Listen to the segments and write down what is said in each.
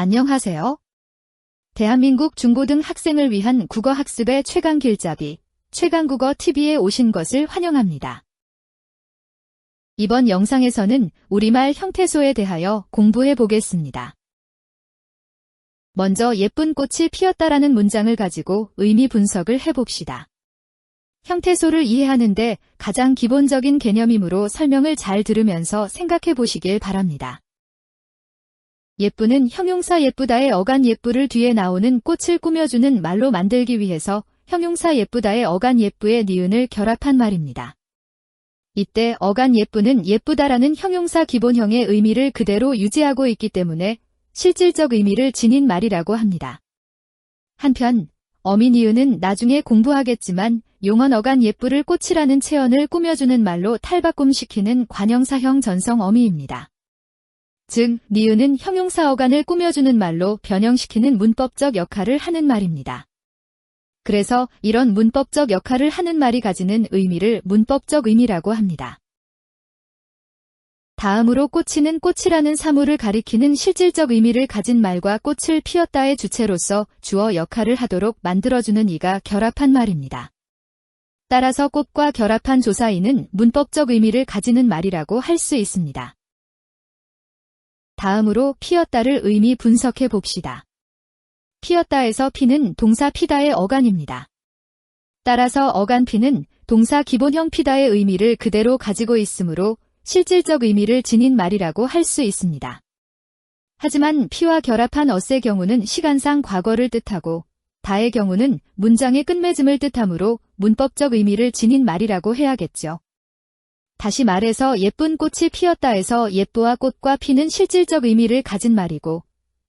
안녕하세요. 대한민국 중고등 학생을 위한 국어 학습의 최강 길잡이, 최강국어 TV에 오신 것을 환영합니다. 이번 영상에서는 우리말 형태소에 대하여 공부해 보겠습니다. 먼저 예쁜 꽃이 피었다라는 문장을 가지고 의미 분석을 해봅시다. 형태소를 이해하는데 가장 기본적인 개념이므로 설명을 잘 들으면서 생각해 보시길 바랍니다. 예쁘는 형용사 예쁘다의 어간 예쁘를 뒤에 나오는 꽃을 꾸며주는 말로 만들기 위해서 형용사 예쁘다의 어간 예쁘의 니은을 결합한 말입니다. 이때 어간 예쁘는 예쁘다라는 형용사 기본형의 의미를 그대로 유지하고 있기 때문에 실질적 의미를 지닌 말이라고 합니다. 한편 어미 니은은 나중에 공부하겠지만 용언 어간 예쁘를 꽃이라는 체언을 꾸며주는 말로 탈바꿈시키는 관형사형 전성 어미입니다. 즉, 니은은 형용사 어간을 꾸며주는 말로 변형시키는 문법적 역할을 하는 말입니다. 그래서 이런 문법적 역할을 하는 말이 가지는 의미를 문법적 의미라고 합니다. 다음으로 꽃이는 꽃이라는 사물을 가리키는 실질적 의미를 가진 말과 꽃을 피웠다의 주체로서 주어 역할을 하도록 만들어주는 이가 결합한 말입니다. 따라서 꽃과 결합한 조사이는 문법적 의미를 가지는 말이라고 할 수 있습니다. 다음으로 피었다를 의미 분석해 봅시다. 피었다에서 피는 동사 피다의 어간입니다. 따라서 어간 피는 동사 기본형 피다의 의미를 그대로 가지고 있으므로 실질적 의미를 지닌 말이라고 할 수 있습니다. 하지만 피와 결합한 어의 경우는 시간상 과거를 뜻하고 다의 경우는 문장의 끝맺음을 뜻하므로 문법적 의미를 지닌 말이라고 해야겠죠. 다시 말해서 예쁜 꽃이 피었다에서 예쁘와 꽃과 피는 실질적 의미를 가진 말이고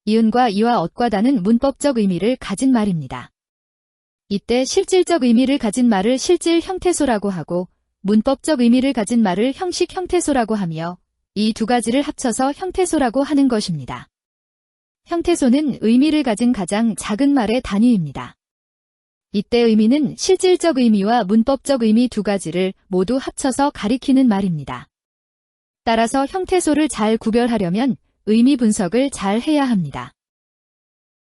이은과 이와 엇과 다는 문법적 의미를 가진 말입니다. 이때 실질적 의미를 가진 말을 실질 형태소라고 하고 문법적 의미를 가진 말을 형식 형태소라고 하며 이 두 가지를 합쳐서 형태소라고 하는 것입니다. 형태소는 의미를 가진 가장 작은 말의 단위입니다. 이때 의미는 실질적 의미와 문법적 의미 두 가지를 모두 합쳐서 가리키는 말입니다. 따라서 형태소를 잘 구별하려면 의미 분석을 잘 해야 합니다.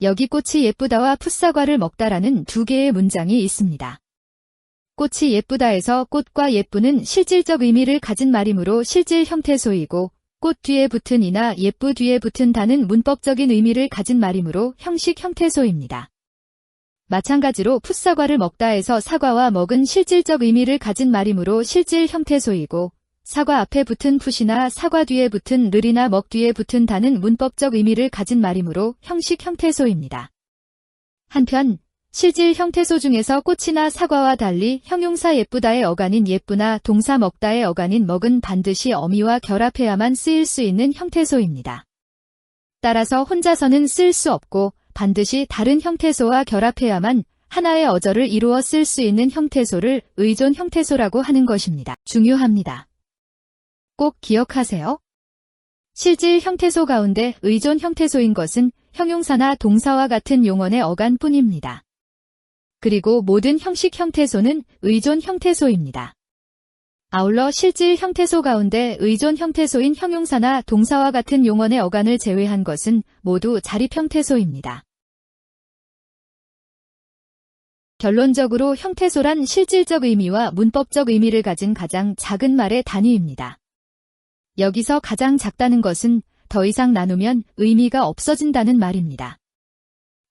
여기 꽃이 예쁘다와 풋사과를 먹다라는 두 개의 문장이 있습니다. 꽃이 예쁘다에서 꽃과 예쁘는 실질적 의미를 가진 말이므로 실질 형태소이고 꽃 뒤에 붙은 이나 예쁘 뒤에 붙은 다는 문법적인 의미를 가진 말이므로 형식 형태소입니다. 마찬가지로 풋사과를 먹다 에서 사과와 먹은 실질적 의미를 가진 말이므로 실질 형태소이고 사과 앞에 붙은 풋이나 사과 뒤에 붙은 늘이나 먹 뒤에 붙은 다는 문법적 의미를 가진 말이므로 형식 형태소입니다. 한편 실질 형태소 중에서 꽃이나 사과와 달리 형용사 예쁘다의 어간인 예쁘나 동사 먹다의 어간인 먹은 반드시 어미와 결합해야만 쓰일 수 있는 형태소입니다. 따라서 혼자서는 쓸 수 없고 반드시 다른 형태소와 결합해야만 하나의 어절을 이루어 쓸 수 있는 형태소를 의존 형태소라고 하는 것입니다. 중요합니다. 꼭 기억하세요. 실질 형태소 가운데 의존 형태소인 것은 형용사나 동사와 같은 용언의 어간뿐입니다. 그리고 모든 형식 형태소는 의존 형태소입니다. 아울러 실질 형태소 가운데 의존 형태소인 형용사나 동사와 같은 용언의 어간을 제외한 것은 모두 자립 형태소입니다. 결론적으로 형태소란 실질적 의미와 문법적 의미를 가진 가장 작은 말의 단위입니다. 여기서 가장 작다는 것은 더 이상 나누면 의미가 없어진다는 말입니다.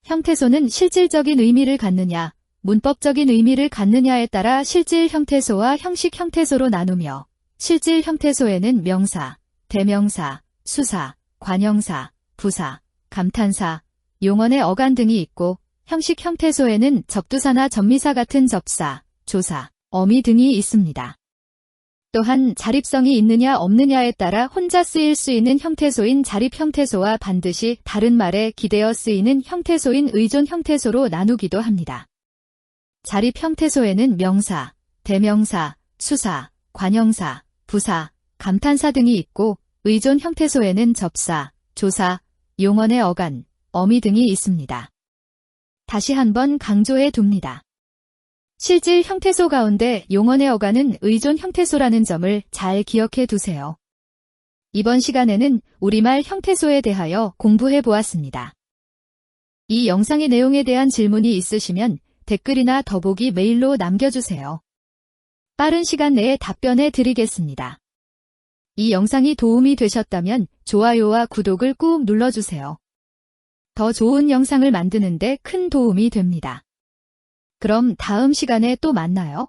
형태소는 실질적인 의미를 갖느냐, 문법적인 의미를 갖느냐에 따라 실질 형태소와 형식 형태소로 나누며 실질 형태소에는 명사, 대명사, 수사, 관형사, 부사, 감탄사, 용언의 어간 등이 있고 형식 형태소에는 접두사나 접미사 같은 접사, 조사, 어미 등이 있습니다. 또한 자립성이 있느냐 없느냐에 따라 혼자 쓰일 수 있는 형태소인 자립 형태소와 반드시 다른 말에 기대어 쓰이는 형태소인 의존 형태소로 나누기도 합니다. 자립 형태소에는 명사, 대명사, 수사, 관형사, 부사, 감탄사 등이 있고 의존 형태소에는 접사, 조사, 용언의 어간, 어미 등이 있습니다. 다시 한번 강조해 둡니다. 실질 형태소 가운데 용언의 어간은 의존 형태소라는 점을 잘 기억해 두세요. 이번 시간에는 우리말 형태소에 대하여 공부해 보았습니다. 이 영상의 내용에 대한 질문이 있으시면 댓글이나 더보기 메일로 남겨주세요. 빠른 시간 내에 답변해 드리겠습니다. 이 영상이 도움이 되셨다면 좋아요와 구독을 꾹 눌러주세요. 더 좋은 영상을 만드는데 큰 도움이 됩니다. 그럼 다음 시간에 또 만나요.